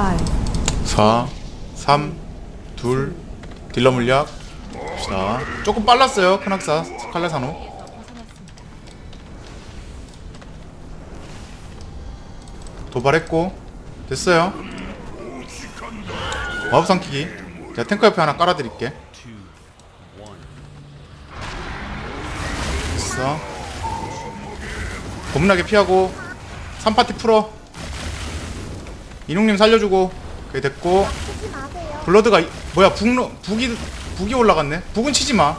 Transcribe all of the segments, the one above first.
five, 4 3 2 딜러 물약. 자 조금 빨랐어요 큰학사. 칼레사노 도발했고. 됐어요. 마법 삼키기. 제가 탱커 옆에 하나 깔아드릴게. 됐어. 겁나게 피하고 3파티 풀어 이นุ่님 살려주고 그게 됐고. 블러드가 이- 뭐야 북로 북이 북이 올라갔네? 북은 치지 마.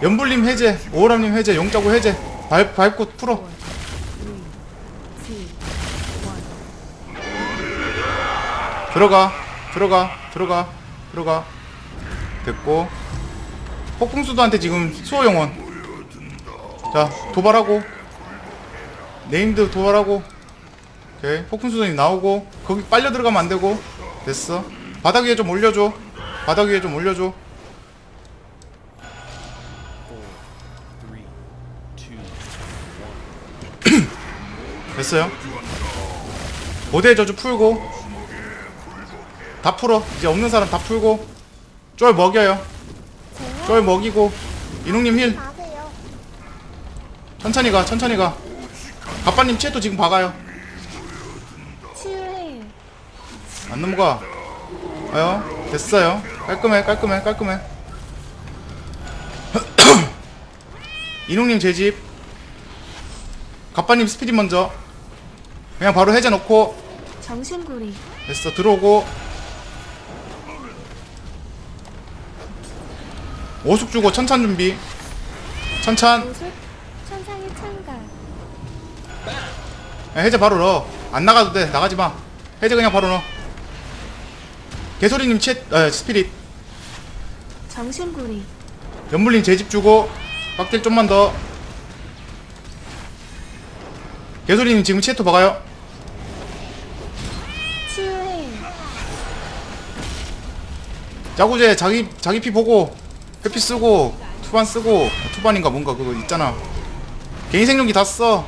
연불님 해제 오호람님 해제 용자고 해제. 발 밟고 풀어. 들어가 들어가 들어가 들어가. 됐고. 폭풍수도한테 지금 수호 영혼 자 도발하고. 네임드 도발하고 오케이. 폭풍수도님 나오고 거기 빨려 들어가면 안 되고. 됐어. 바닥 위에 좀 올려줘. 바닥 위에 좀 올려줘. 됐어요? 고대 저주 풀고 다 풀어. 이제 없는 사람 다 풀고 쫄 먹여요. 쫄 먹이고 이농님 힐. 천천히 가 천천히 가. 가빠님 채도 지금 박아요 치유해. 안 넘어가. 아요 됐어요. 깔끔해 깔끔해 깔끔해. 이농님 제집. 가빠님 스피릿 먼저. 그냥 바로 해제 넣고. 정신구리. 됐어 들어오고. 오숙 주고 천찬 준비. 천찬. 천상의 창가. 야, 해제 바로 넣어. 안 나가도 돼. 나가지 마. 해제 그냥 바로 넣어 개소리님 챗 어, 스피릿. 정신구리. 연불님 제집 주고 빡딜 좀만 더. 개소리님 지금 채토 박아요. 치유해. 짜구제 자기 자기 피 보고 회피 쓰고 투반 쓰고 투반인가 뭔가 그거 있잖아. 개인 생존기 다 써.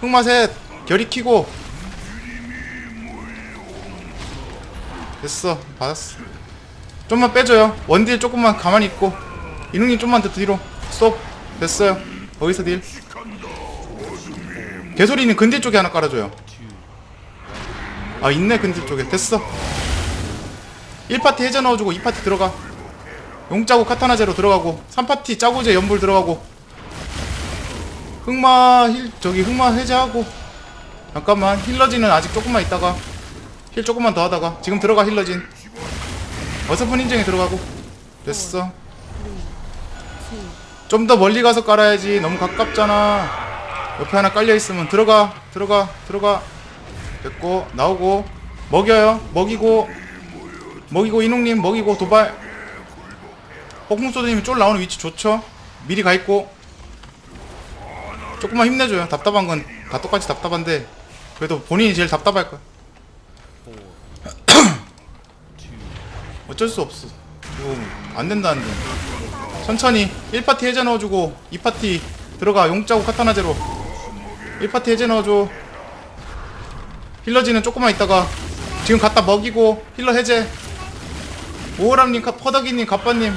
흑마셋 결이 키고 됐어 받았어. 좀만 빼줘요. 원딜 조금만 가만히 있고 이능님 좀만 더 뒤로. 스톱. 됐어요. 거기서 딜. 개소리는 근딜 쪽에 하나 깔아줘요. 아 있네 근딜 쪽에. 됐어. 1파티 해제 넣어주고 2파티 들어가. 용짜고 카타나 제로 들어가고 3파티 짜고제 연불 들어가고. 흑마 힐 저기 흑마 해제하고. 잠깐만 힐러진은 아직 조금만 있다가 힐 조금만 더 하다가 지금 들어가 힐러진. 어설픈 인증에 들어가고. 됐어. 좀 더 멀리 가서 깔아야지. 너무 가깝잖아. 옆에 하나 깔려있으면 들어가 들어가 들어가. 됐고 나오고. 먹여요. 먹이고. 먹이고 이농님 먹이고 도발. 폭풍소드님이 쫄 나오는 위치 좋죠? 미리 가 있고. 조금만 힘내줘요. 답답한 건 다 똑같이 답답한데 그래도 본인이 제일 답답할 거야 어쩔 수 없어. 이거 안 된다는데. 천천히 1파티 해제 넣어주고 2파티 들어가. 용짜고 카타나 제로. 1파티 해제 넣어줘. 힐러지는 조금만 있다가 지금 갖다 먹이고 힐러 해제. 오호람님, 카- 퍼덕이님, 갑바님.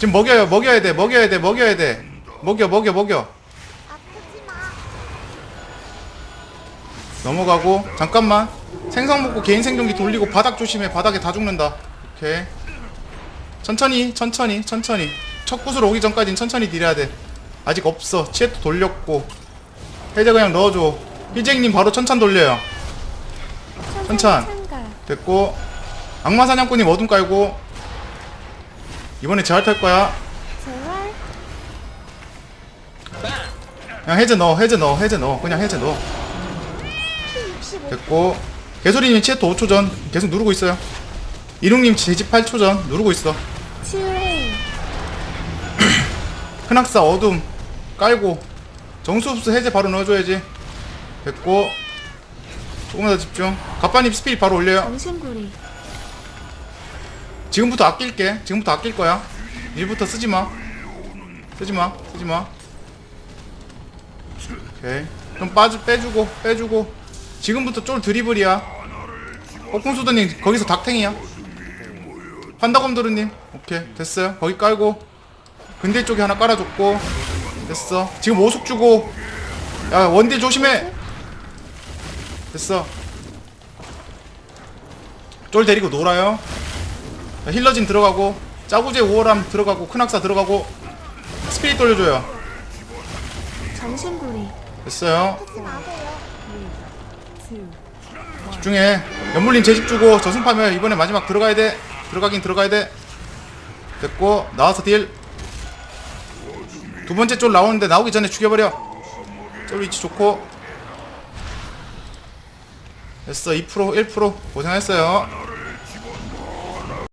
지금 먹여요. 먹여야 돼. 먹여야 돼. 먹여야 돼. 먹여 먹여 먹여. 넘어가고 잠깐만. 생선 먹고 개인 생존기 돌리고 바닥 조심해. 바닥에 다 죽는다 오케이. 천천히 천천히 천천히. 첫 구슬 오기 전까진 천천히 딜해야 돼. 아직 없어. 치에도 돌렸고. 해제 그냥 넣어줘. 희쟁님 바로 천천 돌려요. 창가. 됐고. 악마 사냥꾼이 어둠 깔고. 이번에 재활 탈 거야. 그냥 해제 넣어 해제 넣어 해제 넣어. 그냥 해제 넣어. P65. 됐고. 개소리님 치에토 5초 전. 계속 누르고 있어요 이륙님 제집 8초 전 누르고 있어. 치유해. 큰학사 어둠 깔고 정수흡수 해제 바로 넣어줘야지. 됐고 조금만 더 집중. 갑바님 스피릿 바로 올려요. 정신구리. 지금부터 아낄게. 지금부터 아낄 거야. 일부터 쓰지마. 쓰지마. 쓰지마. 오케이. 좀 빠주 빼주고 빼주고. 지금부터 쫄 드리블이야. 폭풍수도님 거기서 닥탱이야 판다검도르님. 오케이 됐어요. 거기 깔고. 근딜 쪽에 하나 깔아줬고. 됐어. 지금 오숙 주고. 야 원딜 조심해. 됐어. 쫄 데리고 놀아요. 자, 힐러진 들어가고. 짜구제 5월함 들어가고 큰악사 들어가고. 스피릿 돌려줘요. 됐어요. 집중해. 연물림 재집 주고 저승파면 이번에 마지막 들어가야 돼 들어가긴 들어가야 돼. 됐고 나와서 딜. 두 번째 쫄 나오는데 나오기 전에 죽여버려. 쫄 위치 좋고. 됐어 2% 1% 고생했어요